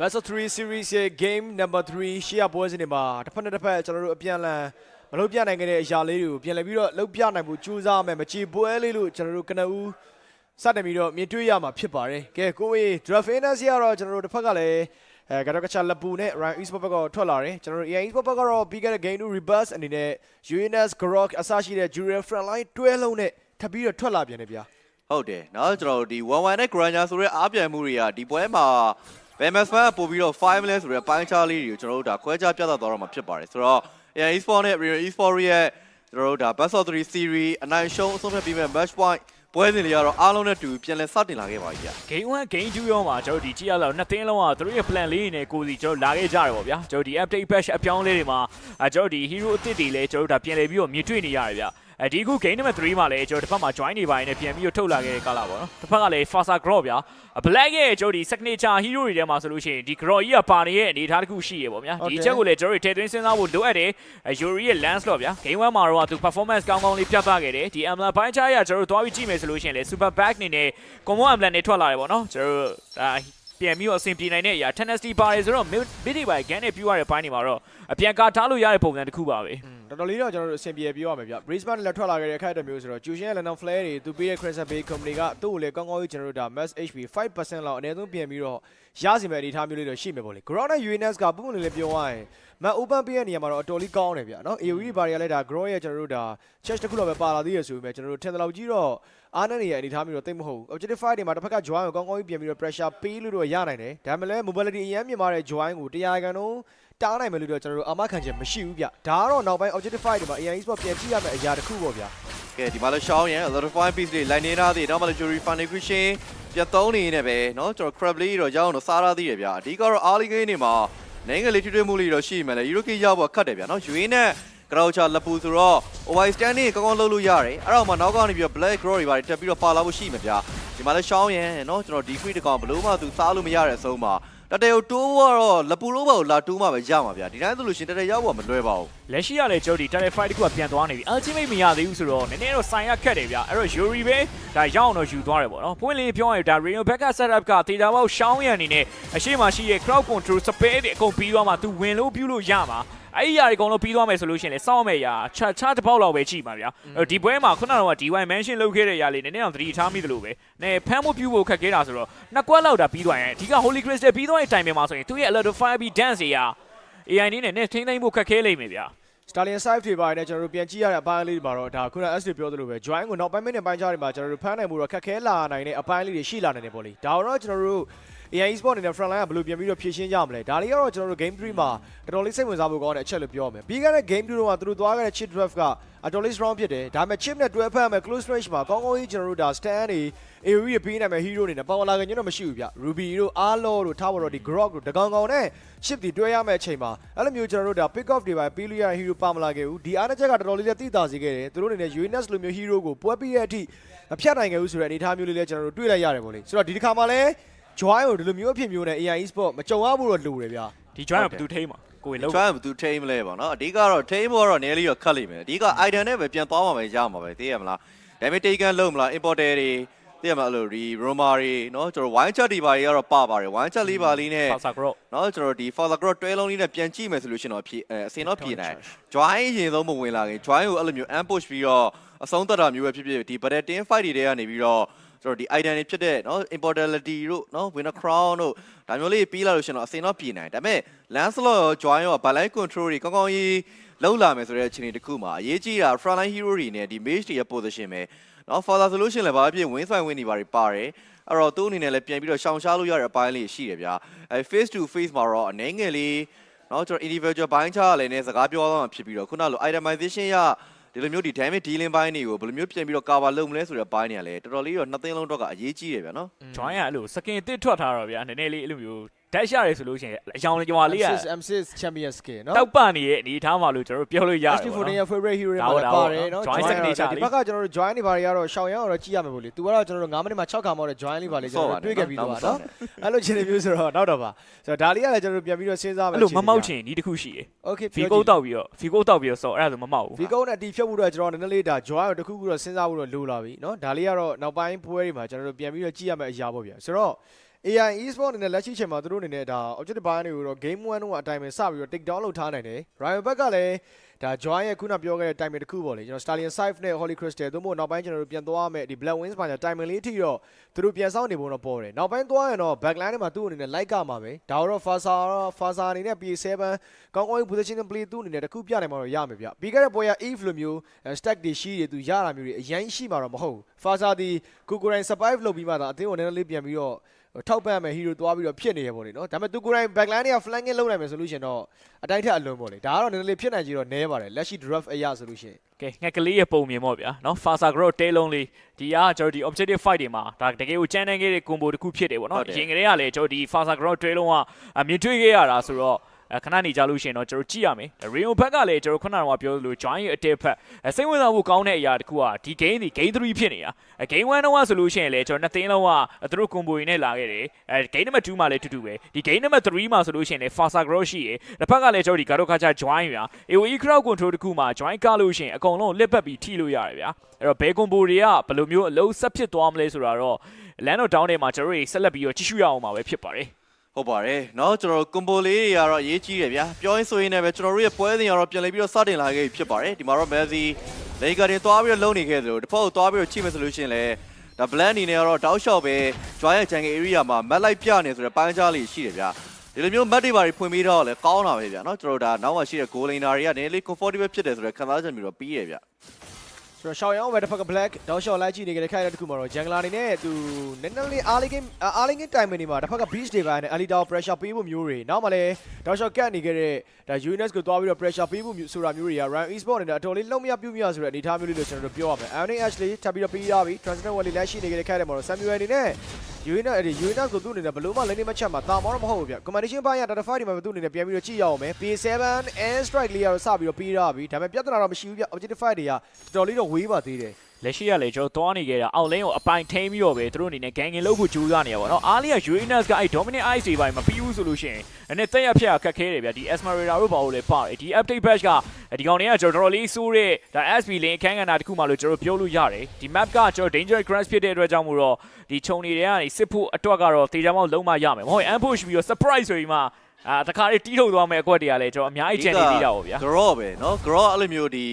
Battle 3 Series ရဲ့ game number 3ရှေ့ရပွဲစဉ်တွေမှာတစ်ဖက်နဲ့တစ်ဖက်ကျွန်တော်တို့အပြန်အလှန်မလုပ်ပြနိုင်ခဲ့တဲ့အရာလေးတွေကိုပြန်လည်ပြီးတော့လုပ်ပြနိုင်ဖို့ကြိုးစားမယ်မချေပွဲလေးလို့ကျွန်တော်တို့ကနဦးစတင်ပြီးတော့မြင်တွေ့ရမှာဖြစ်ပါတယ်။ကဲကိုဝေး Drafinus ကတော့ကျွန်တော်တို့တစ်ဖက်ကလည်းအဲကတော့ကချာလပူနဲ့ Ryan Esport ဘက်ကထွက်လာတယ်ကျွန်တော်တို့ AI Esport ဘက်ကတော့ပြီးခဲ့တဲ့ game 2 reverse အနေနဲ့ Uranus Grok အစရှိတဲ့ Julian Frontline တွဲလုံးနဲ့ထပ်ပြီးတော့ထွက်လာပြန်တယ်ဗျာ။ဟုတ်တယ်။နောက်ကျွန်တော်တို့ဒီ1-1နဲ့ Granger ဆိုတဲ့အားပြိုင်မှုတွေကဒီပွဲမှာ BMS fan ပို့ပြီးတော့5လဲဆိုတဲ့ပိုင်းခြားလေးတွေကိုကျွန်တော်တို့ဒါခွဲခြားပြသသွားတော့မှာဖြစ်ပါတယ်ဆိုတော့ AI Esport နဲ့ Real Esport ရဲ့ကျွန်တော်တို့ဒါ Best of 3 Series အနိုင်ရှုံးအဆုံးဖြတ်ပြီးမဲ့ Match Point ပွဲစဉ်တွေကတော့အားလုံးနဲ့တူပြန်လည်စတင်လာခဲ့ပါပြီဗျာ Game 1 Game 2ရောမှာကျွန်တော်ဒီကြည့်ရလောက်နှစ်သင်းလုံးကသူတို့ရဲ့ plan လေးတွေနဲ့ကိုစီကျွန်တော်လာခဲ့ကြတယ်ပေါ့ဗျာကျွန်တော်ဒီ update patch အပြောင်းလေးတွေမှာအဲကျွန်တော်ဒီ hero အသစ်တွေလည်းကျွန်တော်ဒါပြန်လည်ပြီးတော့မြင်တွေ့နေရတယ်ဗျာ အဲဒီခု game number 3မှာလည်းကျွန်တော်တစ်ဖက်မှာ join နေပါရင်လည်းပြန်ပြီးတော့ထုတ်လာခဲ့တဲ့ကာလပေါ့နော်တစ်ဖက်ကလည်း Fasa Grow ဗျာ Black ရဲ့ကျွန်တော်ဒီ signature hero တွေထဲမှာဆိုလို့ရှိရင်ဒီ Grow ကြီးကပါနေတဲ့အနေအထားတစ်ခုရှိရပေါ့ဗျာဒီအချက်ကိုလည်းကျွန်တော်တို့ထည့်သွင်းစဉ်းစားဖို့လိုအပ်တယ် Yuri ရဲ့ lance တော့ဗျာ game 1မှာတော့သူ performance ကောင်းကောင်းလေးပြသခဲ့တယ်ဒီ Amla ပိုင်းခြားရကျွန်တော်တို့သွားပြီးကြည့်မယ်ဆိုလို့ရှိရင်လည်း super back နေနဲ့ combo Amla နဲ့ထွက်လာတယ်ပေါ့နော်ကျွန်တော်တို့ဒါပြန်ပြီးတော့အဆင်ပြေနိုင်တဲ့အရာ tenacity ပါတယ်ဆိုတော့ mid mid တွေပါ gan နဲ့ပြရတဲ့ဘိုင်းတွေမှာတော့အပြန်ကာထားလို့ရတဲ့ပုံစံတစ်ခုပါပဲ တော်တော်လေးတော့ကျွန်တော်တို့အဆင်ပြေပြောရမယ်ဗျ Brisbane လည်းထွက်လာခဲ့တဲ့အခါတမျိုးဆိုတော့ Jushin ရဲ့ Lennon Flare တွေသူပေးတဲ့ Crescent Bay Company ကသူ့ကိုလည်းကောင်းကောင်းကြီးကျွန်တော်တို့ဒါ mass HP 5%လောက်အနည်းဆုံးပြင်ပြီးတော့ရစီမဲ့အနေအထားမျိုးလေးတော့ရှိမယ်ပေါ့လေ Ground နဲ့ UNS ကပုံမှန်လေးလေးပြောရရင်မန် open ပေးတဲ့နေရာမှာတော့အတော်လေးကောင်းတယ်ဗျနော် AOE ဘာတွေကလည်းဒါ Grow ရဲ့ကျွန်တော်တို့ဒါ chest တစ်ခုလောက်ပဲပါလာသေးရဆိုပေမဲ့ကျွန်တော်တို့ထင်တယ်လို့ကြီးတော့အားနဲ့နေရအနေအထားမျိုးတော့တိတ်မဟုတ်ဘူး objective fight တွေမှာတစ်ဖက်က join ကိုကောင်းကောင်းကြီးပြင်ပြီးတော့ pressure ပေးလို့တော့ရနိုင်တယ်ဒါမှလည်း mobility အရင်မြင်မာတဲ့ join ကိုတရားကန်တော့ တားနိုင်မယ်လို့တော့ကျွန်တော်တို့အာမခံချက်မရှိဘူးဗျဒါကတော့နောက်ပိုင်း objective fight တွေမှာ AI Sport ပြန်ကြည့်ရမယ့်အရာတစ်ခုပေါ့ဗျာ ကဲဒီမှာလည်းရှောင်းရန် a lot of fine piece တွေ line နေတာတွေတော့မှလည်း Jury Fan Christian ပြတ်သုံးနေနေပဲเนาะကျွန်တော် crab လေးတော့ရအောင်တော့စားရသေးတယ်ဗျာအဓိကတော့ early game တွေမှာနိုင်ငံလေးထွေးထွေးမှုလေးတော့ရှိမှလည်း Europe ရောက်ဖို့ခတ်တယ်ဗျာเนาะ UA နဲ့ Groucher လက်ပူဆိုတော့ OY stand နေကောင်းကောင်းလုပ်လို့ရတယ်အဲ့တော့မှနောက်ကနေပြီးတော့ Black Grow တွေပါတယ်တက်ပြီးတော့ပါလာဖို့ရှိမှာဗျာဒီမှာလည်းရှောင်းရန်เนาะကျွန်တော်ဒီ free တကောင်ဘလို့မှသူစားလို့မရတဲ့အဆုံးမှာ တတဲကိုတိုးတော့လက်ပူလို့ပါကိုလာတိုးမှပဲရမှာဗျာဒီတိုင်းဆိုလို့ရှိရင်တတဲရောက်ဖို့မလွယ်ပါဘူး လက်ရှိရလေကျွန်တော်ဒီ Title Fight တခုကပြန်သွားနေပြီ ultimate မရသေးဘူးဆိုတော့နည်းနည်းတော့ဆိုင်ရခက်တယ်ဗျအဲ့တော့ Yuri ပဲဒါရအောင်တော့ယူသွားတယ်ပေါ့နော်ပွင့်လေးပြောရင်ဒါ Reno Becca setup ကတေချာပေါက်ရှောင်းရန်အနေနဲ့အရှိမရှိရဲ့ crowd control spare တွေအကုန်ပြီးသွားမှသူဝင်လို့ပြုလို့ရမှာအဲ့ဒီຢာတွေအကုန်လုံးပြီးသွားမယ်ဆိုလို့ရှိရင်လေစောင့်မဲ့ຢာချာချာတစ်ပေါက်လောက်ပဲကြည့်ပါဗျာအဲ့တော့ဒီပွဲမှာခုနကတော့ DY mention လုပ်ခဲ့တဲ့ຢာလေးနည်းနည်းတော့သတိထားမိသလိုပဲနဲဖမ်းမှုပြုဖို့ခက်ခဲတာဆိုတော့နှစ်ကွက်လောက်တာပြီးသွားရင်အဓိက Holy Crystal ပြီးသွားတဲ့ time မှာဆိုရင်သူ့ရဲ့ Alert Fire ပြီး dance တွေရာ AI နဲ့နဲ့ထိမ့်သိမ့်ဖို့ခက်ခဲလိမ့်မယ်ဗျာ Stallion side တွေပါတယ်ကျွန်တော်တို့ပြန်ကြည့်ရတဲ့အပိုင်းလေးတွေမှာတော့ဒါခုန S တွေပြောသလိုပဲ join ကိုနောက်ပိုင်းမိနစ်ပိုင်းကြားတွေမှာကျွန်တော်တို့ဖမ်းနိုင်မှုတော့ခက်ခဲလာနိုင်တဲ့အပိုင်းလေးတွေရှိလာနိုင်တယ်ပေါ့လေဒါတော့ကျွန်တော်တို့ AI Sport အနေနဲ့ front line ကဘယ်လိုပြန်ပြီးတော့ဖြည့်ရှင်းကြမလဲဒါလေးကတော့ကျွန်တော်တို့ game 3မှာတော်တော်လေးစိတ်ဝင်စားဖို့ကောင်းတဲ့အချက်လို့ပြောရမယ်ပြီးခဲ့တဲ့ game 2တော့သူတို့သွားခဲ့တဲ့ chip draft ကအတော်လေး strong ဖြစ်တယ်ဒါပေမဲ့ chip နဲ့တွဲဖက်ရမယ် close range မှာကောင်းကောင်းကြီးကျွန်တော်တို့ဒါ stand တွေ AOE တွေပေးနိုင်မယ် hero တွေနဲ့ပေါင်လာခင်ကျွန်တော်မရှိဘူးဗျ Ruby တို့ Arlo တို့ Tower တို့ဒီ Grok တို့တကောင်ကောင်နဲ့ chip တွေတွဲရမယ့်အချိန်မှာအဲ့လိုမျိုးကျွန်တော်တို့ဒါ pick off တွေပါပေးလို့ရတဲ့ hero ပါမလာခဲ့ဘူးဒီအားနဲ့ချက်ကတော်တော်လေးလက်သိတာစေခဲ့တယ်သူတို့အနေနဲ့ UNS လိုမျိုး hero ကိုပွဲပြီးတဲ့အထိမဖြတ်နိုင်ခဲ့ဘူးဆိုတဲ့အနေအထားမျိုးလေးလည်းကျွန်တော်တို့တွေ့လိုက်ရတယ်ပေါ့လေဆိုတော့ဒီတစ်ခါမှလည်း joy ကိုဒီလိုမျိုးအဖြစ်မျိုးနဲ့ AI Sport မကြုံရဘူးတော့လိုတယ်ဗျာဒီ join ကဘယ်သူထိမ့်မှာကိုယ်လုံး try ဘယ်သူ tame လဲပေါ့နော်အဓိကတော့ tame ဘောတော့နည်းလေးတော့ခတ်လိမ့်မယ်အဓိက item နဲ့ပဲပြန်သွားမှာပဲရမှာပဲသိရမလားဒါပေမဲ့ taken လုံးမလား importer တွေသိရမလားအဲ့လိုဒီ roma တွေနော်ကျွန်တော် wine chat တွေပါတွေကတော့ပပါတယ် wine chat လေးပါလေးနဲ့ Fasa Grow နော်ကျွန်တော်ဒီ father grow တွဲလုံးလေးနဲ့ပြန်ကြည့်မယ်ဆိုလို့ရှိရင်တော့ဖြည့်အဲအစင်တော့ဖြည့်နိုင် join ရင်ဆုံးမဝင်လာခင် join ကိုအဲ့လိုမျိုး ambush ပြီးတော့အဆုံးသတ်တာမျိုးပဲဖြစ်ဖြစ်ဒီ battle team fight တွေထဲကနေပြီးတော့ ကျွန်တော်ဒီ item တွေဖြစ်တဲ့နော် immortality တို့နော် winner crown တို့ဒါမျိုးလေးပြီးလာလို့ရှိရင်တော့အစင်တော့ပြည်နိုင်ဒါပေမဲ့ lancelot ရော join ရော balance control တွေကောင်းကောင်းကြီးလောက်လာမယ်ဆိုတဲ့အခြေအနေတစ်ခုမှာအရေးကြီးတာ frontline hero တွေနဲ့ဒီ mage တွေရဲ့ position ပဲနော် father solution လည်းဘာဖြစ် win fight win တွေပါတွေပါတယ်အဲ့တော့သူ့အနေနဲ့လည်းပြန်ပြီးတော့ရှောင်ရှားလို့ရတဲ့အပိုင်းလေးရှိတယ်ဗျာအဲ face to face မှာတော့အနေငယ်လေး เนาะကျွန်တော် individual ဘိုင်းချရလည်းနဲ့စကားပြောသွားမှဖြစ်ပြီးတော့ခုနလို itemization ရ ဒီလိုမျိုးဒီ damage dealing ဘိုင်းတွေကိုဘယ်လိုမျိုးပြင်ပြီးတော့ cover လုပ်မလဲဆိုတဲ့ဘိုင်းတွေကလည်းတော်တော်လေးတော့နှစ်သိန်းလုံးတော့ကအရေးကြီးတယ်ဗျာနော် join ကအဲ့လိုစကင်အစ်စ်ထွက်ထားတော့ဗျာနည်းနည်းလေးအဲ့လိုမျိုး တက်ရှာရဲဆိုလို့ရှိရင်အယောင်ကြွာလေးက M6 M6 champion skill နော် တောက်ပနေတဲ့အနေအထားမှာလို့ကျွန်တော်တို့ပြောလို့ရတယ် ST ပေါ့ 4 နော် ရဲ့ favorite hero တွေမှာလည်း ဒါ ပါ ပါ တယ်နော် join join signature ဒီ လေး ဘက်ကကျွန်တော်တို့ join တွေဘာတွေကတော့ရှောင်ရအောင်တော့ကြည့်ရမယ်ပေါ့လေသူကတော့ကျွန်တော်တို့9မိနစ်မှာ6ခါမှတော့ join လေးပါလေကျွန်တော်တို့တွေ့ခဲ့ပြီးတော့ပါနော်အဲ့လိုချင်းတွေမျိုးဆိုတော့နောက်တော့ပါဆိုတော့ဒါလေးကလည်းကျွန်တော်တို့ပြန်ပြီးတော့စဉ်းစားမယ် အဲ့လိုမမောက်ချင်ဒီတစ်ခုရှိရယ် Okay ဖီကုတ်တောက်ပြီးတော့ဖီကုတ်တောက်ပြီးတော့ဆော့အဲ့ဒါဆိုမမောက်ဘူး ဗီကုန်းနဲ့အတီဖြုတ်ဖို့တော့ကျွန်တော်နည်းနည်းလေးဒါ join ကိုတစ်ခုခုတော့စဉ်းစားဖို့တော့လိုလာပြီเนาะဒါလေးကတော့နောက်ပိုင်းပွဲတွေမှာကျွန်တော်တို့ပြန်ပြီးတော့ကြည့်ရမယ့်အရာပေါ့ဗျာဆိုတော့ AI Esport အနေနဲ့လက်ရှိချိန်မှာသူတို့အနေနဲ့ဒါ objective buy တွေကိုတော့ game 1တော့အတိုင်းပဲစပြီးတော့ take down လုပ်ထားနိုင်တယ် Ryan Beck ကလည်းဒါ join ရဲ့ခုနပြောခဲ့တဲ့ timing တစ်ခုပေါ့လေကျွန်တော် Stallion Sive နဲ့ Holy Crystal သို့မဟုတ်နောက်ပိုင်းကျွန်တော်တို့ပြန်သွားရမယ်ဒီ Black Wings မှာ timing လေးထိတော့သူတို့ပြန်စောင့်နေပုံတော့ပေါ်တယ်နောက်ပိုင်းသွားရင်တော့ backline ထဲမှာသူ့အနေနဲ့ like ကမှာပဲဒါတော့ Fasa တော့ Fasa အနေနဲ့ P7 ကောင်းကောင်း position play သူ့အနေနဲ့တစ်ခုပြနိုင်မှာတော့ရမယ်ဗျပြီးခဲ့တဲ့ပွဲက Eve လိုမျိုး stack တွေရှိတယ်သူရတာမျိုးတွေအရင်ရှိမှာတော့မဟုတ်ဘူး Fasa ဒီကိုကိုရိုင်း survive လုပ်ပြီးမှသာအသင်းကိုနည်းနည်းလေးပြန်ပြီးတော့ ထောက်ပံ့မယ်ဟီရိုသွားပြီးတော့ဖြစ်နေရပေါ့လေနော်ဒါပေမဲ့သူကိုယ်တိုင် backline တွေက flanking လုပ်နိုင်မယ်ဆိုလို့ရှရင်တော့အတိုင်းထက်အလွန်ပေါ့လေဒါကတော့နည်းနည်းလေးဖြစ်နိုင်ကြတော့နဲပါတယ်လက်ရှိ draft အရာဆိုလို့ရှရင်ကဲငှက်ကလေးရဲ့ပုံမြင်ပေါ့ဗျာနော် Fasa Grow တဲလုံးလေးဒီကကျွန်တော်ဒီ objective fight တွေမှာဒါတကယ်ကိုကြမ်းတမ်းခဲ့တဲ့ combo တစ်ခုဖြစ်တယ်ပေါ့နော်ဟုတ်တယ်ရင်ကလေးကလည်းကျွန်တော်ဒီ Fasa Grow တဲလုံးကအမြင်တွေ့ခဲ့ရတာဆိုတော့အ ခဏနေကြလို့ရှိရင်တော့ကျွန်တော်ကြည့်ရမယ် Rio ဘက်ကလည်းကျွန်တော်ခုနကပြောသလို join ရဲ့ attack ဖက်အဲစိတ်ဝင်စားဖို့ကောင်းတဲ့အရာတစ်ခုကဒီ game ဒီ game 3ဖြစ်နေတာအဲ game 1တော့ဆိုလို့ရှိရင်လည်းကျွန်တော်နှစ်သိန်းလုံးကသူတို့ combo တွေနဲ့လာခဲ့တယ်အဲ game number 2မှာလည်းတူတူပဲဒီ game number 3မှာဆိုလို့ရှိရင်လည်း Fasa Grow ရှိရယ်တစ်ဖက်ကလည်းကျွန်တော်ဒီ Garo Kacha join ရ AOE crowd control တစ်ခုမှာ join ကလို့ရှိရင်အကုန်လုံးလစ်ပတ်ပြီးထိလို့ရတယ်ဗျာအဲ့တော့ဘယ် combo တွေကဘယ်လိုမျိုးအလုံးဆက်ဖြစ်သွားမလဲဆိုတာတော့ land of down တွေမှာကျွန်တော်တို့ဆက်လက်ပြီးတော့ကြည့်ရှုရအောင်ပါပဲဖြစ်ပါတယ် ဟုတ်ပါတယ်เนาะကျွန်တော်တို့ကွန်ဘိုလေးတွေကတော့အရေးကြီးတယ်ဗျာပြောရင်ဆိုရင်လည်းပဲကျွန်တော်တို့ရဲ့ပွဲစဉ်ကတော့ပြန်လည်ပြီးတော့စတင်လာခဲ့ပြီဖြစ်ပါတယ်ဒီမှာတော့မက်ဆီလေဂါတင်သွားပြီးတော့လုံနေခဲ့သလိုတစ်ဖက်ကိုသွားပြီးတော့ချိမယ်ဆိုလို့ရှိရင်လည်းဒါ bland အနေနဲ့ကတော့တောက်လျှောက်ပဲ join ရဲ့ jungle area မှာ map လိုက်ပြနေဆိုတဲ့ပိုင်းခြားလေးရှိတယ်ဗျာဒီလိုမျိုး map တွေပါတွေဖွင့်ပြီးတော့လည်းကောင်းတာပဲဗျာเนาะကျွန်တော်တို့ဒါနောက်မှရှိတဲ့ goal laner တွေကနည်းနည်းလေး comfortable ဖြစ်တယ်ဆိုတဲ့ခံစားချက်မျိုးတော့ပြီးရဗျာ ဆိုတော့ရှောင်းရောင်းပဲတစ်ဖက်က black တောက်ရှော့လိုက်ကြည့်နေကြတဲ့ခိုင်တဲ့တစ်ခုမှာတော့ jungler အနေနဲ့သူနည်းနည်းလေးအားလေးကင်းအားလေးကင်း time နေမှာတစ်ဖက်က beach တွေပိုင်းနဲ့ ali down pressure ပေးဖို့မျိုးတွေနောက်မှလည်းတောက်ရှော့ကတ်နေကြတဲ့ ဒါ UNS ကိုသွားပြီးတော့ pressure ပေးဖို့မျိုးဆိုတာမျိုးတွေက run esport အနေနဲ့အတော်လေးလုံးမရပြုတ်မရဆိုတဲ့အနေအထားမျိုးလေးလို့ကျွန်တော်တို့ပြောရမယ် Anthony Ashley ထပ်ပြီးတော့ပြီးရပြီ transfer wall လေးလက်ရှိနေကြတဲ့ခိုင်တဲ့မှာတော့ Samuel အနေနဲ့ UNS အဲ့ဒီ UNS ကိုသူ့အနေနဲ့ဘယ်လို့မှလိမ့်နေမချက်မှာတာမောတော့မဟုတ်ဘူးဗျ commandation ပိုင်းက data file ဒီမှာသူ့အနေနဲ့ပြန်ပြီးတော့ကြည့်ရအောင်မယ် P7 air strike လေးကတော့စပြီးတော့ပြီးရပြီဒါပေမဲ့ပြဿနာတော့မရှိဘူးဗျ objective file တွေကတော်တော်လေးတော့ဝေးပါသေးတယ် လက်ရှိကလည်းကျွန်တော်သွားနေခဲ့တာအောက်လင်းကိုအပိုင်ထိန်းပြီးတော့ပဲသူတို့အနေနဲ့ဂန်ဂင်လုပ်ဖို့ကြိုးစားနေရပါတော့အားလီက UNS ကအဲ့ dominant ice တွေပိုင်းမပြီးဘူးဆိုလို့ရှိရင်အဲ့တက်ရဖြတ်ခက်ခဲတယ်ဗျဒီ Esmeralda တို့ဘာလို့လဲပါတယ်ဒီ update patch ကဒီကောင်တွေကကျွန်တော်တော်လေးစိုးတဲ့ဒါ SP lane အခန်းကဏ္ဍတစ်ခုမှလို့ကျွန်တော်ပြောလို့ရတယ်ဒီ map ကကျွန်တော် danger grass ဖြစ်တဲ့အတွက်ကြောင့်မို့တော့ဒီခြုံတွေတွေကနေစစ်ဖို့အတွက်ကတော့တေချာမောက်လုံးမရမယ်မဟုတ်ရင် ambush ပြီးတော့ surprise ဆိုပြီးမှအာတခါလေးတီးထုတ်သွားမယ်အကွက်တွေကလည်းကျွန်တော်အများကြီးကြံနေသေးတာပေါ့ဗျာ grow ပဲเนาะ grow အဲ့လိုမျိုးဒီ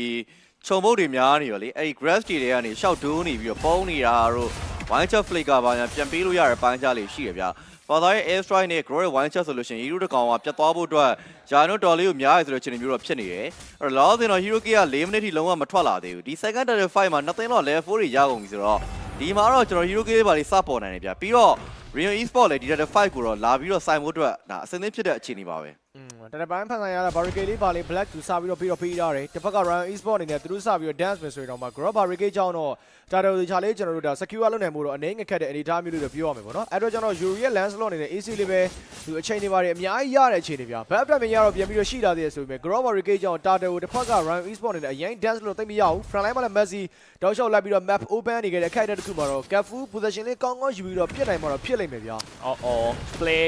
ခြုံပုတ်တွေများနေရောလေအဲ့ဒီ grass တွေတွေကနေရှောက်ဒိုးနေပြီးတော့ပုံးနေတာတို့ wine chop flicker ဘာညာပြန်ပေးလို့ရတဲ့ပိုင်းခြားလေးရှိရဗျာ father ရဲ့ air strike နဲ့ grow ရဲ့ wine chop ဆိုလို့ရှိရင် hero တစ်ကောင်ကပြတ်သွားဖို့အတွက်ဂျာနိုတော်လေးကိုများရဆိုတဲ့အခြေအနေမျိုးတော့ဖြစ်နေတယ်အဲ့တော့ law ဆိုတော့ hero က4မိနစ်ထိလုံးဝမထွက်လာသေးဘူးဒီ second title fight မှာနှစ်သိန်းတော့ level 4တွေရကုန်ပြီဆိုတော့ဒီမှာတော့ကျွန်တော် hero ကလေးပါလေးစပေါ်နိုင်တယ်ဗျာပြီးတော့ Rio Esport လည်းဒီ title fight ကိုတော့လာပြီးတော့စိုင်ဖို့အတွက်ဒါအစင်းသင်းဖြစ်တဲ့အခြေအနေပါပဲอืมတရပိုင်းဖန်ဆန်ရတာ barricade လေးပါလေး black သူစပြီးတော့ပြီးတော့ပြီးရတယ်တစ်ဖက်က run esport အနေနဲ့သူတို့စပြီးတော့ dance မယ်ဆိုရင်တော့မှ grab barricade ကြောင်းတော့တာတော်ဒီချာလေးကျွန်တော်တို့ဒါ secure လုပ်နိုင်မှုတော့အနေငယ်ခက်တဲ့အနေအထားမျိုးလို့ပြောရမယ်ပေါ့နော်အဲ့တော့ကျွန်တော် Yuri ရဲ့ lance slot အနေနဲ့ AC လေးပဲသူအချိန်တွေပါတယ်အများကြီးရတဲ့အခြေအနေပြဘက်အပြတ်မြင်ရတော့ပြန်ပြီးတော့ရှိလာသေးတယ်ဆိုပေမဲ့ grab barricade ကြောင်းတာတော်တစ်ဖက်က run esport အနေနဲ့အရင် dance လို့သိမရဘူး front line မှာလည်း Messi တောက်လျှောက်လိုက်ပြီးတော့ map open နေခဲ့တဲ့ခိုက်တဲ့တစ်ခုမှာတော့ Cafu position လေးကောင်းကောင်းယူပြီးတော့ပြစ်နိုင်မှာတော့ဖြစ်လိမ့်မယ်ဗျာအော်အော် play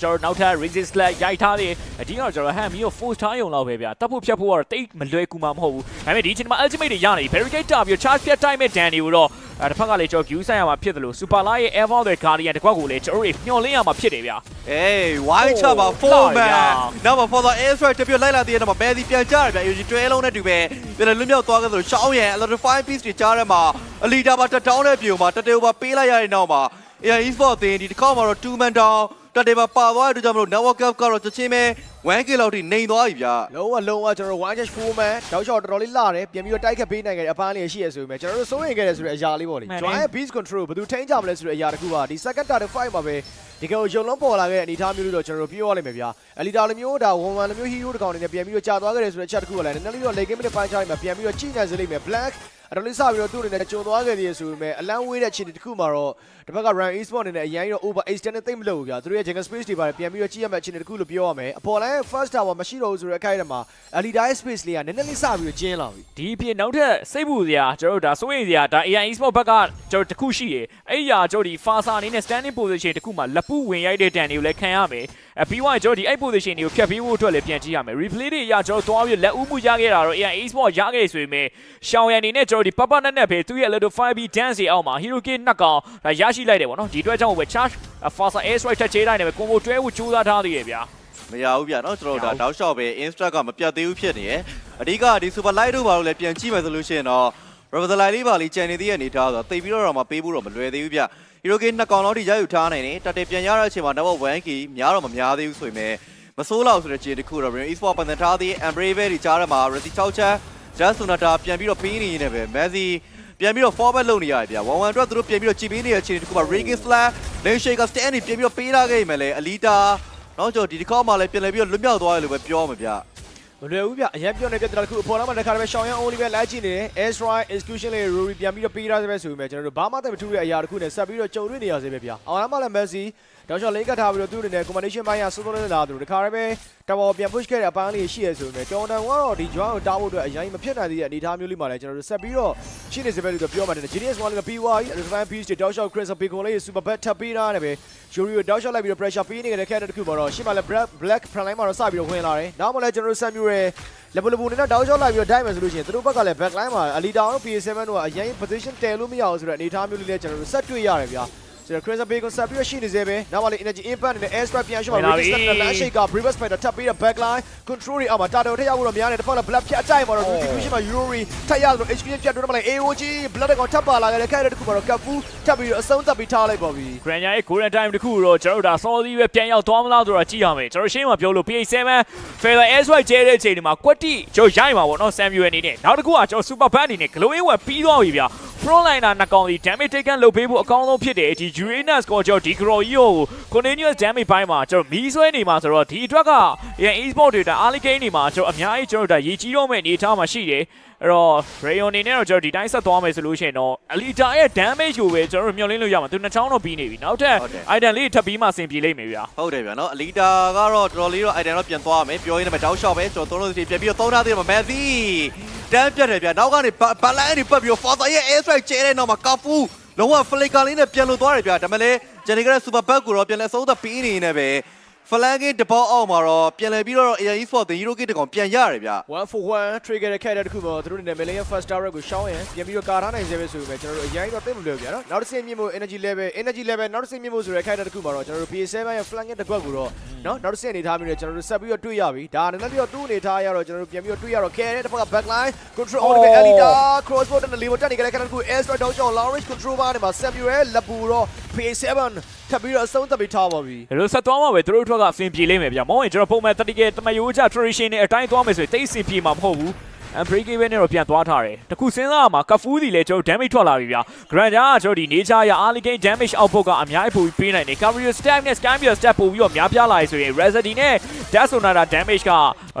ကျွန်တော်နောက်ထပ် resist လက်ရိုက်ထားတယ်အဒီကတော့ကျွန်တော်ဟမ်မီကို force ထားရုံလောက်ပဲဗျာတပ်ဖို့ဖြတ်ဖို့ကတော့တိတ်မလွယ်ကူမှာမဟုတ်ဘူးဒါပေမဲ့ဒီအချိန်မှာ ultimate တွေရနေပြီ barricade တာပြီး charge ဖြတ်တိုင်းမဲ့ Dan တွေကိုတော့အဲတစ်ဖက်ကလည်းကျွန်တော် view ဆိုင်ရမှာဖြစ်တယ်လို့ super light ရဲ့ ever the guardian တစ်ခွက်ကိုလည်းကျွန်တော်တို့ညှော်လင်းရမှာဖြစ်တယ်ဗျာအေး wide chop ပါ Oh, four man လာရနောက်မှာ for the air strike တပြည့်လိုက်လာတဲ့နောက်မှာ Messi ပြန်ကြရတယ်ဗျာ UG တွဲလုံးနဲ့တူပဲပြန်လွတ်မြောက်သွားခဲ့သလိုရှောင်းရန် electrify piece တွေကြားထဲမှာအလီတာပါတက်တောင်းတဲ့ပြေမှာတတေပါပေးလိုက်ရတဲ့နောက်မှာ AI Esport အသင်းဒီတစ်ခေါက်မှာတော့2 man down တတေပါပါသွားတဲ့အတွက်ကြောင့်မလို့ network cap ကတော့ချက်ချင်းပဲ 1k လောက်ထိနေသွားပြီဗျာလုံးဝလုံးဝကျွန်တော်တို့ one dash four man တောက်လျှောက်တော်တော်လေးလာတယ်ပြန်ပြီးတော့တိုက်ခတ်ပေးနိုင်ခဲ့တဲ့အပန်းလေးရှိရဆိုပေမဲ့ကျွန်တော်တို့စိုးရိမ်ခဲ့တယ်ဆိုတဲ့အရာလေးပေါ့လေမှန်တယ်ကျွန်တော်ရဲ့ beast control ဘယ်သူထိန်းကြမလဲဆိုတဲ့အရာတခုပါဒီ second target fight မှာပဲဒီကရုံလုံးပေါ်လာခဲ့တဲ့အနေအထားမျိုးလို့တော့ကျွန်တော်တို့ပြောရလိမ့်မယ်ဗျာအလီတာလိုမျိုးဒါဝန်ဝန်လိုမျိုး hero တစ်ကောင်အနေနဲ့ပြန်ပြီးတော့ကြာသွားခဲ့တယ်ဆိုတဲ့အချက်တခုကလည်းနည်းနည်းလေးတော့ late game နဲ့ပိုင်းခြားမှာပြန်ပြီးတော့ကြည့်နိုင်စေလိမ့်မယ် black အတော်လေးစပြီးတော့သူ့အနေနဲ့ကြုံသွားခဲ့သေးရဆိုပေမဲ့အလန်းဝေးတဲ့ခြေတစ်ခုမှာတော့တစ်ဖက်က run esport အနေနဲ့အရင်ရော over extend နဲ့သိမ့်မလို့ဗျာသူတို့ရဲ့ jungle space တွေပါတယ်ပြန်ပြီးတော့ကြည့်ရမယ့်အခြေအနေတစ်ခုလို့ပြောရမယ်အပေါ်လိုင်း first tower မရှိတော့ဘူးဆိုတဲ့အခိုက်အတန့်မှာ Alida ရဲ့ space လေးကနည်းနည်းလေးစပြီးတော့ကျင်းလာပြီဒီအပြင်နောက်ထပ်စိတ်ပူစရာကျွန်တော်တို့ဒါစိုးရိမ်စရာဒါ AI Esport ဘက်ကကျွန်တော်တစ်ခုရှိရယ်အဲ့ဒီဟာကျွန်တော်ဒီ Fasa အနေနဲ့ standing position တစ်ခုမှာလက်ပူဝင်ရိုက်တဲ့တန်တွေကိုလည်းခံရမယ်အပြီးသွားရင်ကျွန်တော်ဒီအဲ့ position တွေကိုဖြတ်ပေးဖို့အတွက်လည်းပြန်ကြည့်ရမယ် replay တွေအရကျွန်တော်သွားပြီးလက်ဦးမှုရခဲ့တာတော့ AI Esport ရခဲ့ဆိုပေမဲ့ရှောင်းရန်အနေနဲ့ကျွန်တော်ဒီပပနက်နက်ပဲသူ့ရဲ့ little 5B dance တွေအောက်မှာ hero k နှစ်ကောင်ဒါရရှိလိုက်တယ်ပေါ့နော်ဒီအတွက်ကြောင့်ပဲ charge faster air strike ထက်ချေးတိုင်းနဲ့ပဲ combo တွဲဖို့ကြိုးစားထားသေးတယ်ဗျာမရဘူးဗျာနော်ကျွန်တော်တို့ဒါတောက်လျှောက်ပဲ instruct ကမပြတ်သေးဘူးဖြစ်နေရယ်အဓိကဒီ super light တို့ဘာလို့လဲပြန်ကြည့်မယ်ဆိုလို့ရှိရင်တော့ reverse light လေးပါလေးကြံနေသေးရဲ့အနေထားဆိုတော့တိတ်ပြီးတော့မှပေးဖို့တော့မလွယ်သေးဘူးဗျ hero game နှစ်ကောင်လောက်ထိရယူထားနိုင်တယ်တတက်ပြန်ရတဲ့အချိန်မှာ number 1 key များတော့မများသေးဘူးဆိုရင်မစိုးလောက်ဆိုတဲ့ခြေတစ်ခုတော့ e-sport ပန်တန်ထားသေး embrave တွေကြားထဲမှာ resi 6ချမ်း just sonata ပြန်ပြီးတော့ပေးနေနေပဲ messi ပြန်ပြီးတော့ forward လုပ်နေရတယ်ဗျ1 1အတွက်သူတို့ပြန်ပြီးတော့ကြည်ပေးနေတဲ့ခြေတစ်ခုမှာ Regan Slash Lane Shaker stand နေပြန်ပြီးတော့ပေးလာခဲ့ရင်လည်း Alita နော်ကျွန်တော်ဒီတစ်ခေါက်မှလည်းပြန်လဲပြီးတော့လွတ်မြောက်သွားတယ်လို့ပဲပြောမှာဗျ မလွယ်ဘူးဗျအရင်ပြောနေပြတဲ့တစ်ခုအပေါ်လာမှတစ်ခါတည်းရှောင်းရန် only ပဲလိုက်ကြည့်နေတယ် air strike execution လေး Rory ပြန်ပြီးတော့ပေးထားစေပဲဆိုပေမဲ့ကျွန်တော်တို့ဘာမှတမထူတဲ့အရာတစ်ခုနဲ့ဆက်ပြီးတော့ကြုံတွေ့နေရစေပဲဗျအောင်လာမှလည်း Messi တောက်လျှောက်လိမ့်ကတ်ထားပြီးတော့သူ့အနေနဲ့ combination ဘိုင်းကစိုးစိုးလေးလာသူတို့တစ်ခါတည်းပဲတဘောပြန် push ခဲ့တဲ့အပန်းလေးရှိရဆိုပေမဲ့တော်တန်ကတော့ဒီ join ကိုတားဖို့အတွက်အရင်မဖြစ်နိုင်သေးတဲ့အနေအထားမျိုးလေးမှာလည်းကျွန်တော်တို့ဆက်ပြီးတော့ရှိနေစေပဲလို့ပြောမှတယ် Genius One ကပြီးသွားပြီ Advance Piece တောက်လျှောက် Chris Bacon လေး super bet ထပ်ပေးထားတယ်ပဲ Yuri ကိုတောက်လျှောက်လိုက်ပြီးတော့ pressure ပေးနေတဲ့ character တစ်ခုမှာတော့ရှေ့မှာလည်း Black Black front line မှာတော့စပြီးတော့ဝင်လာတယ်နောက်မှလည်းကျွန်တော်တို့ Samuel လေဘလဘူနဲ့တောက်လျှောက်လိုက်ပြီးတော့ dive မယ်ဆိုလို့ရှိရင်သူတို့ဘက်ကလည်း back line မှာ Alita တို့ PS7 တို့ကအရင် position တည်လို့မရအောင်ဆိုတဲ့အနေအထားမျိုးလေးလည်းကျွန်တော်တို့ဆက်တွေ့ရတယ်ဗျာ ဆိုတော့ Crimson Bacon ဆက်ပြီးတော့ရှိနေသေးပဲနောက်မှလည်း energy impact နဲ့ air strike ပြန်ရှုံးမှာ resistance နဲ့ lash shake က Brevis Spider ထပ်ပြီးတော့ back line control တွေအောက်မှာတာတော်ထက်ရောက်ဖို့တော့များတယ်တစ်ဖက်ကလည်း black ဖြတ်အတိုက်မှာတော့ distribution မှာ Yuri ထက်ရလို့ HQ ဖြတ်တော့မှလည်း AOG blood ကောင်ထပ်ပါလာခဲ့တဲ့ character တစ်ခုမှာတော့ Kafu ထပ်ပြီးတော့အဆုံးသတ်ပြီးထားလိုက်ပါပြီ Grand ရဲ့ golden time တခုတော့ကျွန်တော်တို့ဒါစောသီးပဲပြန်ရောက်သွားမလားဆိုတော့ကြည့်ရမယ်ကျွန်တော်ရှင်းမှာပြောလို့ PA7 Feather Air Strike ကျဲတဲ့အချိန်ဒီမှာကွက်တိကျွန်တော်ရိုက်မှာပေါ့နော် Samuel အနေနဲ့နောက်တစ်ခုကကျွန်တော် Super Band အနေနဲ့ glowing ဝယ်ပြီးသွားပြီဗျာ front liner နှစ်ကောင်ဒီ damage taken လုပ်ပေးဖို့အကောင်းဆုံးဖြစ်တယ်ဒီ Uranus ကိုကျွန်တော်ဒီ grow ကြီးကို continuous damage ပိုင်းမှာကျွန်တော်မီးဆွဲနေမှာဆိုတော့ဒီအတွက်ကရန် e-sport တွေဒါ early game တွေမှာကျွန်တော်အများကြီးကျွန်တော်ဒါရေကြီးတော့မဲ့အနေအထားမှာရှိတယ် အဲ့တော့ Rayon အနေနဲ့တော့ကျွန်တော်ဒီတိုင်းဆက်သွားမယ်ဆိုလို့ရှိရင်တော့ Alita ရဲ့ damage ကိုပဲကျွန်တော်တို့မျှော်လင့်လို့ရမှာသူနှစ်ချောင်းတော့ပြီးနေပြီနောက်ထပ် item လေးထပ်ပြီးမှဆင်ပြေလိမ့်မယ်ဗျာဟုတ်တယ်ဗျာနော်အလီတာကတော့တော်တော်လေးတော့ item တော့ပြန်သွားမယ်ပြောရင်းနဲ့တောက်လျှောက်ပဲကျွန်တော်သုံးလို့စီပြန်ပြီးတော့သုံးထားသေးတယ်မက်ဆီတန်းပြတ်တယ်ဗျာနောက်ကနေဘလိုင်းနေပတ်ပြီးတော့ Father ရဲ့ air strike ကျဲတဲ့နောက်မှာကာဖူလုံးဝ flicker လေးနဲ့ပြန်လို့သွားတယ်ဗျာဒါပေမဲ့လည်းဂျန်နီကရဲ့ super bug ကိုတော့ပြန်လဲဆုံးသက်ပြီးနေနေပဲ flagging တပေါက်အောက်မှာတော့ပြန်လဲပြီးတော့ AI Sport တင် Hero Kit တကောင်ပြန်ရတယ်ဗျာ1 for 1 trigger တဲ့ character တစ်ခုမှာသူတို့အနေနဲ့ Million First Direct ကိုရှောင်းရင်ပြန်ပြီးတော့ကာထားနိုင်စေပဲဆိုပေမဲ့ကျွန်တော်တို့အရင်ကတော့သိမလို့ဗျာနော်နောက်တစ်ဆင့်မြင့်ဖို့ energy level energy level နောက်တစ်ဆင့်မြင့်ဖို့ဆိုတဲ့ character တစ်ခုမှာတော့ကျွန်တော်တို့ PS7 ရဲ့ flank တစ်ခွက်ကိုတော့နော်နောက်တစ်ဆင့်အနေထားမျိုးနဲ့ကျွန်တော်တို့ဆက်ပြီးတော့တွေ့ရပြီဒါနဲ့ပြီးတော့သူ့အနေထားရတော့ကျွန်တော်တို့ပြန်ပြီးတော့တွေ့ရတော့ carry တစ်ဖက်က backline control on the Elita crossbow နဲ့ level တက်နေကြတဲ့ character တစ်ခု air strike တောင်းချောင်း Lawrence control ပါနေမှာ Samuel လက်ပူတော့ PS7 ထပ်ပြီးတော့အဆုံးသတ်ပြီးထားပါပြီဒါလို့ဆက်သွားမှာပဲသူတို့ထွက်ကအဆင်ပြေလိမ့်မယ်ဗျာမောင်းရင်ကျွန်တော်ပုံမှန်တတိကတမယိုးချ tradition နဲ့အတိုင်းသွားမယ်ဆိုရင်တိတ်အဆင်ပြေမှာမဟုတ်ဘူး and break even နဲ့တော့ပြန်သွားထားတယ်တခုစဉ်းစားရမှာကဖူးစီလည်းကျွန်တော် damage ထွက်လာပြီဗျာ grand ကကျွန်တော်ဒီ nature ရ early game damage output ကအများကြီးပိုပြီးပေးနိုင်တယ် cavalry step နဲ့ sky meter step ပိုပြီးတော့များပြားလာရဆိုရင် residue နဲ့ dash sonata damage က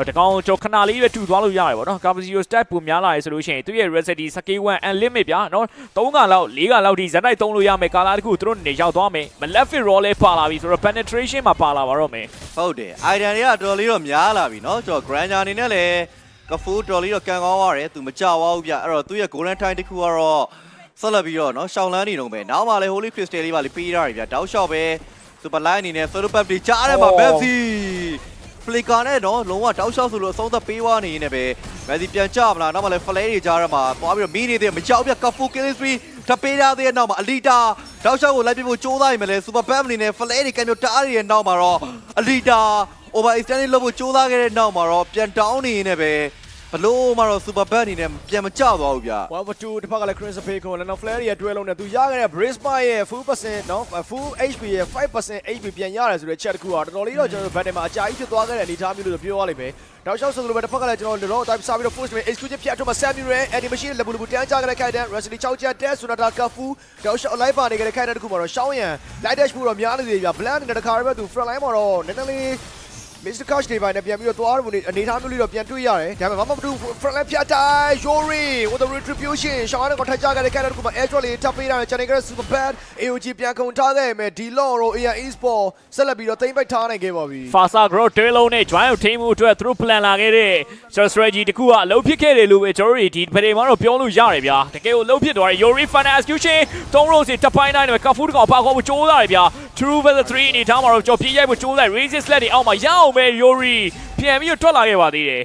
တကောင်ကျွန်တော်ခဏလေးပဲတူသွားလို့ရတယ်ဗောနော် cavalry step ပိုများလာရဆိုလို့ရှိရင်သူရဲ့ residue scale 1 and limit ဗျာနော်3ကလောက်4ကလောက်ထိဇက်တိုက်သုံးလို့ရမယ်ကာလာတခုသူတို့နေရောက်သွားမယ် malefic roll လည်းပါလာပြီဆိုတော့ penetration မှာပါလာပါတော့မယ် ဟုတ်တယ် item တွေကတော်တော်လေးတော့များလာပြီเนาะကျွန်တော် granger အနေနဲ့လည်း ကဖူးတော်လေးတော့ကန်ကောင်းပါတယ်သူမကြောက်ပါဘူးဗျအဲ့တော့သူ့ရဲ့ golden time တစ်ခုကတော့ဆက်လက်ပြီးတော့နော်ရှောင်းလန်းနေတော့ပဲနောက်မှလည်း holy crystal လေးပါလေးပေးရတယ်ဗျတောက်လျှောက်ပဲ super line အနေနဲ့ solo pump တွေကြားရမှာ messi flicker နဲ့တော့လုံးဝတောက်လျှောက်ဆိုလို့အဆုံးသတ်ပေးသွားနေနေပဲ messi ပြန်ကြမလားနောက်မှလည်း flare တွေကြားရမှာသွားပြီးတော့မိနေတဲ့မကြောက်ဗျကဖူး killing spree တပေးရသေးတဲ့နောက်မှာအလီတာတောက်လျှောက်ကိုလိုက်ပြဖို့ကြိုးစားရင်မလဲ super pump အနေနဲ့ flare တွေကံပြတားရတဲ့နောက်မှာတော့အလီတာ over extend လုပ်ဖို့ကြိုးစားခဲ့တဲ့နောက်မှာတော့ပြန်တောင်းနေနေပဲ ဘလို့မှတော့ super bad အနေနဲ့ပြန်မကြသွားဘူးဗျ1 for 2တစ်ဖက်ကလည်း Chris Bacon နဲ့နောက် flare ရဲ့တွဲလုံးနဲ့သူရခဲ့တဲ့ Brace Spy ရဲ့ full percent နော် full HP ရဲ့5% HP ပြန်ရတယ်ဆိုတဲ့ chat တစ်ခုอ่ะတော်တော်လေးတော့ကျွန်တော်တို့ battle မှာအကြာကြီးဖြစ်သွားခဲ့တဲ့အနေအထားမျိုးလို့ပြောရလိမ့်မယ်။တောက်လျှောက်ဆိုလိုပဲတစ်ဖက်ကလည်းကျွန်တော်တို့တော့ type စားပြီးတော့ force နဲ့ exclusive ဖြတ်ထုတ်မှာ Samuel animation လက်ဘူးလူတန်းကြခဲ့တဲ့ခိုင်တန်း Wesley 6ချက်တက် Sonata Kafu တောက်လျှောက် live ပါနေခဲ့တဲ့ခိုင်တန်းတစ်ခုမှာတော့ရှောင်းရန် light dash ဖို့တော့များနေသေးပြီဗျ။ Bland နဲ့တခါရဲပဲသူ front line မှာတော့နည်းနည်းလေး Mr. Cash တွေပိုင်းနဲ့ပြန်ပြီးတော့သွားရမှုအနေထားမျိုးလေးတော့ပြန်တွေ့ရတယ်။ဒါပေမဲ့ဘာမှမတူ front line ဖြတ်တိုင်း Yori with the retribution ရှောင်းရကိုထိုက်ကြခဲ့တဲ့ character ကမှ edge လေးထပ်ပေးရတယ် Channel က super bad AOG ပြန်ခုန်ထားခဲ့မယ်ဒီ law ရော AI Esport ဆက်လက်ပြီးတော့တိမ့်ပိုက်ထားနိုင်ခဲ့ပါပြီ။ Fasa Grow တွဲလုံးနဲ့ join ကိုထိမှုအတွက်သူတို့ plan လာခဲ့တဲ့ကျွန်တော် strategy တခုကအလုပ်ဖြစ်ခဲ့တယ်လို့ပဲကျွန်တော်တို့ဒီပဒေမှာတော့ပြောလို့ရတယ်ဗျာတကယ်ကိုလုပ်ဖြစ်သွားတယ် Yori Final Execution 3 rows တပ်ပိုင်းတိုင်းနဲ့ကဖူးတကောင်ပါခေါ်ဖို့ကြိုးစားတယ်ဗျာ True Weather 3အနေထားမှာတော့ကြော်ပြေးရိုက်ဖို့ကြိုးလိုက် Raises လက်တွေအောက်မှာရအောင်ပဲ Yori ပြန်ပြီးတော့ထွက်လာခဲ့ပါသေးတယ်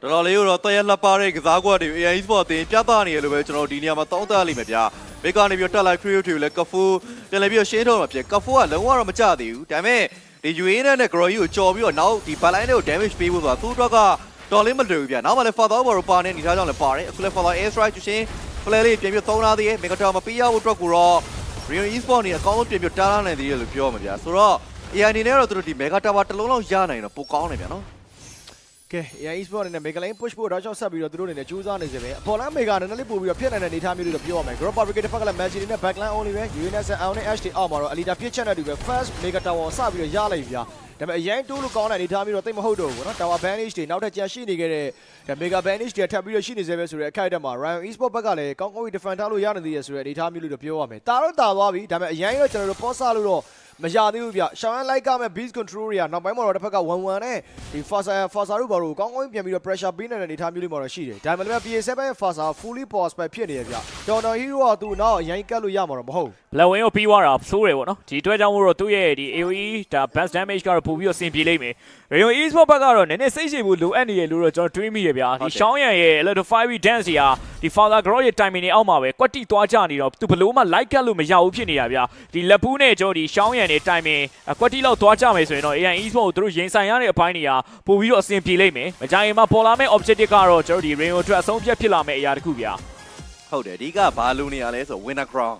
တော်တော်လေးတော့တရက်လက်ပါတဲ့ကစားကွက်တွေ AI Sport အသင်းပြသနေရလို့ပဲကျွန်တော်ဒီနေရာမှာတောင်းတလိမ့်မယ်ဗျာဘေကနေပြီးတက်လိုက် creative လဲကဖူပြန်လဲပြီးတော့ရှင်းထုတ်မှာဖြစ်ကဖူကလုံးဝတော့မကြသေးဘူးဒါပေမဲ့ဒီ UAE နဲ့ Groy ကိုကြော်ပြီးတော့နောက်ဒီ backline တွေကို damage ပေးဖို့ဆိုတာသူ့အတွက်ကတော်လေးမလွယ်ဘူးဗျာနောက်မှလည်း Father Over ပါနေနေထားကြောင်းလည်းပါတယ်အခုလည်း Father Air Strike ရှင် play လေးပြန်ပြီးသုံးလာသေးတယ် Mega Tower မပေးရဖို့အတွက်ကိုတော့ Rio Esport နေအကောင်းဆုံးပြန်ပြီးတားလာနိုင်သေးတယ်လို့ပြောမှာဗျာဆိုတော့ AI အနေနဲ့တော့သူတို့ဒီ Mega Tower တစ်လုံးလောက်ရနိုင်တော့ပိုကောင်းတယ်ဗျာနော်ကဲ AI Esport အနေနဲ့ Mega Lane push ဖို့တော့ကြောက်ဆက်ပြီးတော့သူတို့အနေနဲ့ကြိုးစားနေစေပဲအပေါ်လမ်း Mega နည်းနည်းလေးပို့ပြီးတော့ဖြစ်နိုင်တဲ့အနေအထားမျိုးတွေတော့ပြောရမယ် Group Fabricate တစ်ဖက်ကလည်း Magic နဲ့ Backline only ပဲ UNS နဲ့ Aon နဲ့ HD အောက်မှာတော့ Alita ပြစ်ချက်နဲ့တူပဲ First Mega Tower စပြီးတော့ရလိုက်ပြီဗျာဒါပေမဲ့အရင်တိုးလို့ကောင်းတဲ့အနေအထားမျိုးတော့တိတ်မဟုတ်တော့ဘူးနော် Tower Bandage တွေနောက်ထပ်ကြံရှိနေခဲ့တဲ့ဒါ Mega Bandage တွေထပ်ပြီးတော့ရှိနေစေပဲဆိုတဲ့အခိုက်အတန့်မှာ Ryan Esport ဘက်ကလည်းကောင်းကောင်းကြီး defend ထားလို့ရနေသေးတယ်ဆိုတဲ့အနေအထားမျိုးလေးတော့ပြောရမယ်တာတော့တာသွားပြီဒါပေမဲ့အရင်တော့ကျွန်တော်တို့ post ဆလို့တော့ မရသေးဘူးဗျရှောင်းလိုက်ကမဲ့ beast control တွေကနောက်ပိုင်းမှာတော့တစ်ဖက်က1-1နဲ့ဒီ Fasa Fasa တို့ဘာလို့ကောင်းကောင်းပြန်ပြီးတော့ pressure ပေးနေတဲ့အနေအထားမျိုးလေးမှာတော့ရှိတယ်ဒါပေမဲ့လည်း PA7 ရဲ့ Fasa fully power spec ဖြစ်နေရဗျတော်တော် hero ကသူ့နောက်အရင်ကတ်လို့ရမှာတော့မဟုတ်လက်ဝင်းကိုပြီးသွားတာဆိုးတယ်ပေါ့နော်ဒီအတွက်ကြောင့်မို့တော့သူ့ရဲ့ဒီ AOE ဒါ best damage ကတော့ပို့ပြီးတော့ဆင်ပြေလိမ့်မယ် Rayo Esport ဘက်ကတော့နည်းနည်းစိတ်ရှည်ဖို့လိုအပ်နေရလို့တော့ကျွန်တော်တွေးမိရဗျာဒီရှောင်းရန်ရဲ့ Electro 5 dance ကြီးဟာ ဒီ Father Grow ရဲ့ timing တွေအောက်မှာပဲကွက်တိသွားကြနေတော့သူဘလို့မှ like ကတ်လို့မရဘူးဖြစ်နေတာဗျာဒီလက်ပူးနဲ့ကျွန်တော်ဒီရှောင်းရန်ရဲ့ timing ကွက်တိလောက်သွားကြမယ်ဆိုရင်တော့ AI Esport ကိုသူတို့ရင်ဆိုင်ရတဲ့အပိုင်းတွေကပို့ပြီးတော့အဆင်ပြေလိမ့်မယ်မကြခင်မှာပေါ်လာမယ့် objective ကတော့ကျွန်တော်ဒီ Rayo အတွက်အဆုံးဖြတ်ဖြစ်လာမယ့်အရာတစ်ခုဗျာဟုတ်တယ်အဓိကဘာလို့နေရလဲဆို winner crown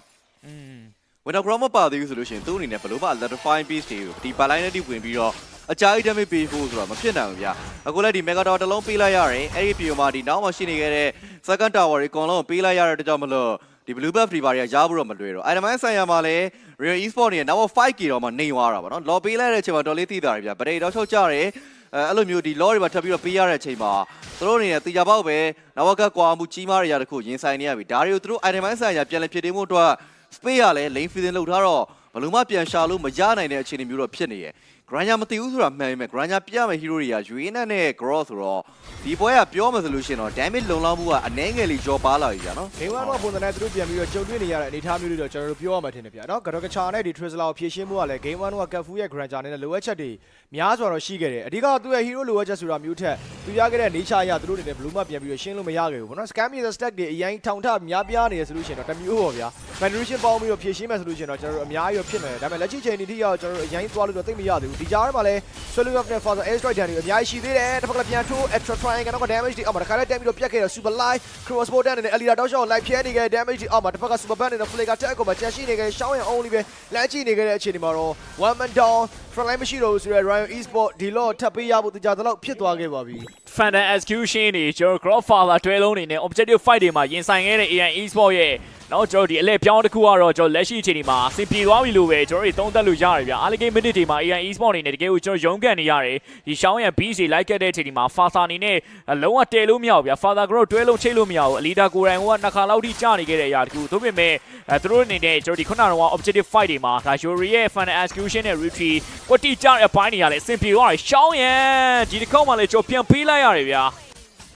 winner crown မပါသေးဘူးဆိုလို့ရှိရင်သူ့အနေနဲ့ဘလို့မှ electrifying piece တွေကိုဒီ backline နဲ့ဒီဝင်ပြီးတော့ အကြာကြီး damage ပေးဖို့ဆိုတော့မဖြစ်နိုင်ဘူးဗျာအခုလည်းဒီ mega tower တစ်လုံးပေးလိုက်ရတယ်အဲ့ဒီပြည်မှာဒီနောက်မှရှိနေခဲ့တဲ့ second tower တွေအကုန်လုံးပေးလိုက်ရတဲ့အတွက်ကြောင့်မလို့ဒီ blue buff တွေပါတွေကရဖို့တော့မလွယ်တော့ item ဆိုင်ရာမှာလည်း real esport နေနောက် 5k တော့မှနေသွားတာပါနော် law ပေးလိုက်တဲ့အချိန်မှာတော်လေးသိတာတွေဗျာဗရေတော့ချုပ်ကြတယ်အဲအဲ့လိုမျိုးဒီ law တွေပါထပ်ပြီးတော့ပေးရတဲ့အချိန်မှာသူတို့အနေနဲ့တေချာပေါက်ပဲနောက်ကကွာမှုကြီးမားရတဲ့တခုရင်ဆိုင်နေရပြီဒါတွေကိုသူတို့ item ဆိုင်ရာပြန်လည်ဖြစ်တည်မှုအတွက် space ရလဲ lane feeding လုပ်ထားတော့ဘယ်လို့မှပြန်ရှာလို့မရနိုင်တဲ့အခြေအနေမျိုးတော့ဖြစ်နေရဲ့ Granja မသိဘူးဆိုတာမှန်ပေမဲ့ Granja ပြရမယ့် hero တွေက Yuina နဲ့ Gross ဆိုတော့ဒီပွဲကပြောမှဆိုလို့ရှိရင်တော့ damage လုံလောက်မှုကအနည်းငယ်လေးကြောပါလာပြီဗျာနော်ဂိမ်းဝမ်တော့ပုံစံနဲ့သူတို့ပြန်ပြီးတော့ကြုံတွေ့နေရတဲ့အနေအထားမျိုးတွေတော့ကျွန်တော်တို့ပြောရမှာထင်တယ်ဗျာနော်ဂရော့ကချာနဲ့ဒီ Trizla ကိုဖြည့်ရှင်းမှုကလည်းဂိမ်းဝမ်တော့ကတ်ဖူးရဲ့ Granger နဲ့လိုအပ်ချက်တွေများစွာတော့ရှိခဲ့တယ်အဓိကသူ့ရဲ့ hero လိုအပ်ချက်ဆိုတာမျိုးထက်သူရခဲ့တဲ့ nature အရသူတို့အနေနဲ့ဘလူးမပြန်ပြီးတော့ရှင်းလို့မရခဲ့ဘူးပေါ့နော် scam ရဲ့ stack တွေအရင်ထောင်ထများပြားနေရဆိုလို့ရှိရင်တော့တမျိုးပေါ့ဗျာ Federation ပေါင်းပြီးတော့ဖြည့်ရှင်းမယ်ဆိုလို့ရှိရင်တော့ကျွန်တော်တို့အများကြီးတော့ဖြစ်နေတယ်ဒါပေမဲ့လက်ရှိချိန်ဒီထိရောက်ကျွန်တော်တို့အရင်သွားလို့တော့သိမရသေးဘူးဒီကြားထဲမှာလည်း Swelling of the Father Air Strike တန်တွေအများကြီးရှိသေးတယ်တစ်ဖက်ကလည်းပြန်ထိုး extra triangle ကတော့ damage တွေအောက်မှာတစ်ခါလေးတက်ပြီးတော့ပြတ်ခဲ့တဲ့ Super Light Crossbow တန်နဲ့ Elita တောက်ရှောက် light ဖြဲနေခဲ့ damage တွေအောက်မှာတစ်ဖက်က Super Band နဲ့ Flicker တက်ကိုမှကျန်ရှိနေခဲ့ရှောင်းရင် only ပဲလမ်းကြည့်နေခဲ့တဲ့အခြေအနေမှာတော့ one man down front line မရှိတော့ဘူးဆိုတော့ Ryan Esport ဒီလော့ထပ်ပေးရဖို့တကြတဲ့လောက်ဖြစ်သွားခဲ့ပါပြီ Phantom Execution တွေကျွန်တော် Grandfather တွဲလုံးနေနဲ့ Objective Fight တွေမှာရင်ဆိုင်ခဲ့တဲ့ AI Esport ရဲ့ နော်ကျွန်တော်ဒီအလဲပြောင်းတစ်ခုကတော့ကျွန်တော်လက်ရှိအချိန်ဒီမှာစင်ပြေသွားပြီလို့ပဲကျွန်တော်တို့သုံးသပ်လို့ရတယ်ဗျာအားလကိမိနစ်တွေမှာ AI Esport အနေနဲ့တကယ်ကိုကျွန်တော်ရုံးကန်နေရတယ်ဒီရှောင်းရန် beast တွေလိုက်ခဲ့တဲ့အချိန်ဒီမှာ Father အနေနဲ့လုံးဝတဲလို့မရဘူးဗျာ Father Grow တွဲလုံးချိတ်လို့မရဘူးအလီဒါကိုရိုင်ကနှစ်ခါလောက်ထိကြာနေခဲ့တဲ့အရာတခုသို့ပေမဲ့အဲသူတို့အနေနဲ့ကျွန်တော်ဒီခုနကတော့ Objective Fight တွေမှာဒါ Yuri ရဲ့ Phantom Execution နဲ့ Retreat ကွတီကြတဲ့အပိုင်းတွေရတယ်အစင်ပြေသွားတယ်ရှောင်းရန်ဒီတစ်ခေါက်မှလည်းကျွန်တော်ပြန်ပေးလိုက်ရတယ်ဗျာ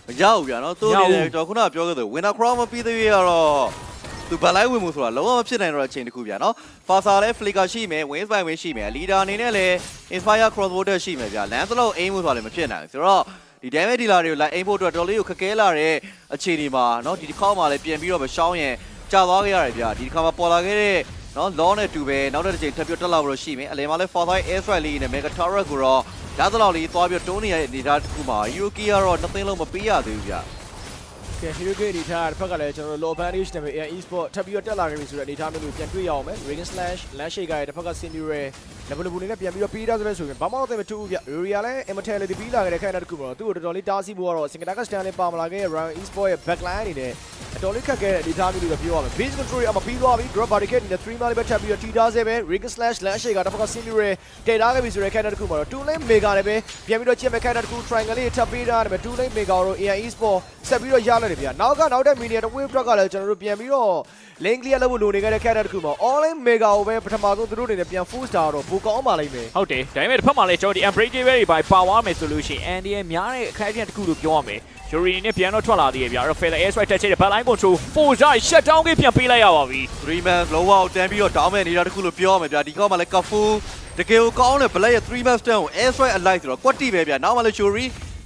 မရဘူးဗျာနော်သူအနေနဲ့ကျွန်တော်ခုနကပြောခဲ့သလို winner crown မပြီးသေးရတော့ သူဘလိုက်ဝင်မှုဆိုတာလုံးဝမဖြစ်နိုင်တော့တဲ့အချိန်တစ်ခုဗျာနော် Fasa လည်း flicker ရှိမယ် wings by wing ရှိမယ် leader အနေနဲ့လည်း inspire crossbow ရှိမယ်ဗျာ lance လောက် aim မှုဆိုတာလည်းမဖြစ်နိုင်ဘူးဆိုတော့ဒီ damage dealer တွေကိုလိုက် aim ဖို့အတွက်တော်လေးကိုခက်ခဲလာတဲ့အခြေအနေမှာနော်ဒီတစ်ခေါက်မှလည်းပြန်ပြီးတော့မရှောင်းရင်ကြာသွားခဲ့ရတယ်ဗျာဒီတစ်ခါမှာပေါ်လာခဲ့တဲ့နော် law နဲ့တူပဲနောက်တစ်ချိန်ထပ်ပြီးတက်လာလို့ရှိမယ်အလဲမှာလည်း for side air strike လေးနဲ့ mega turret ကိုတော့ဓာတ်လောက်လေးသွားပြီးတွန်းနေရတဲ့အနေအထားတစ်ခုမှာ Yuki ကတော့နှစ်သိန်းလုံးမပေးရသေးဘူးဗျာ ကဲ Hero Gate ဒီထားတစ်ဖက်ကလည်းကျွန်တော်တို့ low advantage နဲ့ AI Esport ထပ်ပြီးတော့တက်လာခဲ့ပြီဆိုတဲ့အနေအထားမျိုးကိုပြန်တွေ့ရအောင်မယ် Radiant Slash Lash Shake ရဲ့တစ်ဖက်က Cindy ရယ် level ဘူးလေးနဲ့ပြန်ပြီးတော့ပြီးသားဆိုလဲဆိုရင်ဘာမှတော့သိမတူဘူးဗျ Area လည်း immortality ပြီးလာခဲ့တဲ့ခိုင်တာတစ်ခုမှာတော့သူ့ကိုတော်တော်လေးတားဆီးဖို့ကတော့ Singapore Stand လေးပါမလာခဲ့တဲ့ Ryan Esport ရဲ့ backline အနေနဲ့အတော်လေးခက်ခဲတဲ့အနေအထားမျိုးတွေပြောရမယ် base control အမပြီးသွားပြီ drop barricade နဲ့3 mile ပဲထပ်ပြီးတော့တီထားစေပဲ Radiant Slash Lash Shake ကတစ်ဖက်က Cindy ရယ်တည်ထားခဲ့ပြီဆိုတဲ့ခိုင်တာတစ်ခုမှာတော့2 lane mega လည်းပဲပြန်ပြီးတော့ချက်မဲ့ခိုင်တာတစ်ခု triangle လေးထပ်ပြီးထားတယ်ပဲ2 lane mega တော့ AI Esport ဆက်ပြီးတော့ရလိုက်လိုက်တယ်ဗျာနောက်ကနောက်တဲ့ minion တစ် wave drop ကလည်းကျွန်တော်တို့ပြန်ပြီးတော့ lane clear လုပ်ဖို့လိုနေခဲ့တဲ့ character တစ်ခုမှာ online mega ကိုပဲပထမဆုံးသူတို့အနေနဲ့ပြန် force တာတော့ဘူကောင်းပါလိမ့်မယ်ဟုတ်တယ်ဒါပေမဲ့တစ်ဖက်မှာလည်းကျွန်တော်ဒီ unbreakable တွေပါပါဝါမယ်ဆိုလို့ရှိရင် Andy ရဲ့များတဲ့အခက်အခဲတစ်ခုလို့ပြောရမယ် Yuri နဲ့ပြန်တော့ထွက်လာသေးရဲ့ဗျာ Rafael air strike တက်ချေတဲ့ backline control 4 shot shut down ကြီးပြန်ပေးလိုက်ရပါပြီ3 man လုံးဝတန်းပြီးတော့တောင်းမဲ့နေတာတခုလို့ပြောရမယ်ဗျာဒီကောက်မှလည်းကဖူတကယ်ကိုကောင်းတယ် black ရဲ့3 man stand ကို air strike alight ဆိုတော့ကွက်တီပဲဗျာနောက်မှလည်း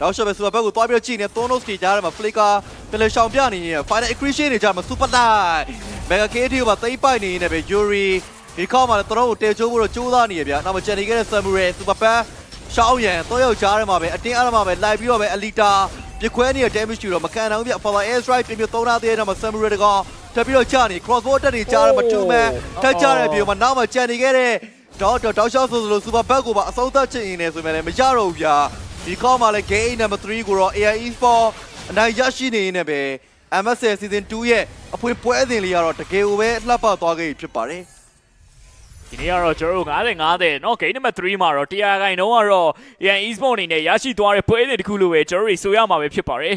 Shuri တော့ရှော့ပဲ super back ကိုသွားပြီးတော့ကြည့်နေ Thonos တွေကြားထဲမှာ flicker ပြန်လေရှောင်ပြနေရင် final accretion တွေကြားမှာ super light mega KD ကိုပါသိမ့်ပိုက်နေနေပဲ Yuri ဒီကောက်မှလည်းတော်တော်ကိုတဲချိုးဖို့တော့ကြိုးစားနေရဗျာနောက်မှဂျန်နေခဲ့တဲ့ samurai super back ရှောင်းရန်တော့ယောက်ကြားထဲမှာပဲအတင်းအားမှာပဲလိုက်ပြီးတော့ပဲ alita ပြခွဲနေတဲ့ damage တွေတော့မကန်အောင်ပြ follow air strike ပြပြသုံးထားသေးတဲ့နောက်မှာ samurai တကောင်တက်ပြီးတော့ကြာနေ crossbow တက်နေကြားထဲမှာ two man တက်ကြတဲ့ပြေမှာနောက်မှာကြံနေခဲ့တဲ့တော့တော့တောက်လျှောက်ဆိုလို super back ကိုပါအဆုံးသတ်ချင်နေဆိုမှလည်းမရတော့ဘူးဗျာ ဒီကောက်မှာလည်း game number 3ကိုတော့ AI Esport အနိုင်ရရှိနေနေပဲ MSL season 2ရဲ့အဖွင့်ပွဲစဉ်လေးကတော့တကယ်ကိုပဲလှပသွားခဲ့ပြီဖြစ်ပါတယ် ဒီနေ့ကတော့ကျွန်တော်တို့90 90เนาะ game number 3မှာတော့တရားခိုင်နှုန်းကတော့ AN Esport အနေနဲ့ရရှိသွားတဲ့ပွဲစဉ်တစ်ခုလို့ပဲကျွန်တော်တို့ဆိုရမှာပဲဖြစ်ပါတယ်